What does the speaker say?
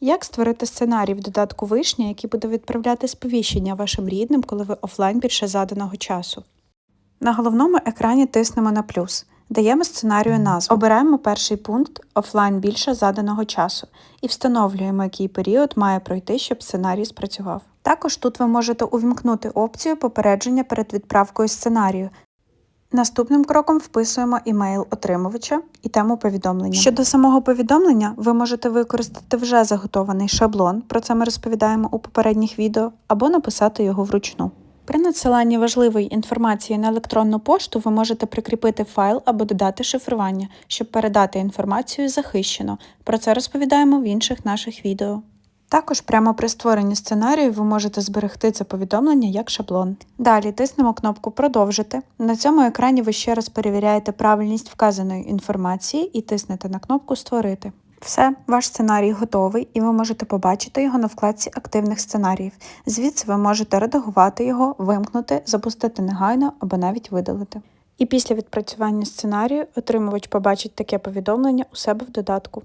Як створити сценарій в додатку Вишня, який буде відправляти сповіщення вашим рідним, коли ви офлайн більше заданого часу? На головному екрані тиснемо на плюс, даємо сценарію назву, обираємо перший пункт офлайн більше заданого часу і встановлюємо, який період має пройти, щоб сценарій спрацював. Також тут ви можете увімкнути опцію попередження перед відправкою сценарію. Наступним кроком вписуємо імейл отримувача і тему повідомлення. Щодо самого повідомлення, ви можете використати вже заготований шаблон, про це ми розповідаємо у попередніх відео, або написати його вручну. При надсиланні важливої інформації на електронну пошту ви можете прикріпити файл або додати шифрування, щоб передати інформацію захищено. Про це розповідаємо в інших наших відео. Також прямо при створенні сценарію ви можете зберегти це повідомлення як шаблон. Далі тиснемо кнопку Продовжити. На цьому екрані ви ще раз перевіряєте правильність вказаної інформації і тиснете на кнопку Створити. Все, ваш сценарій готовий, і ви можете побачити його на вкладці активних сценаріїв. Звідси ви можете редагувати його, вимкнути, запустити негайно або навіть видалити. І після відпрацювання сценарію отримувач побачить таке повідомлення у себе в додатку.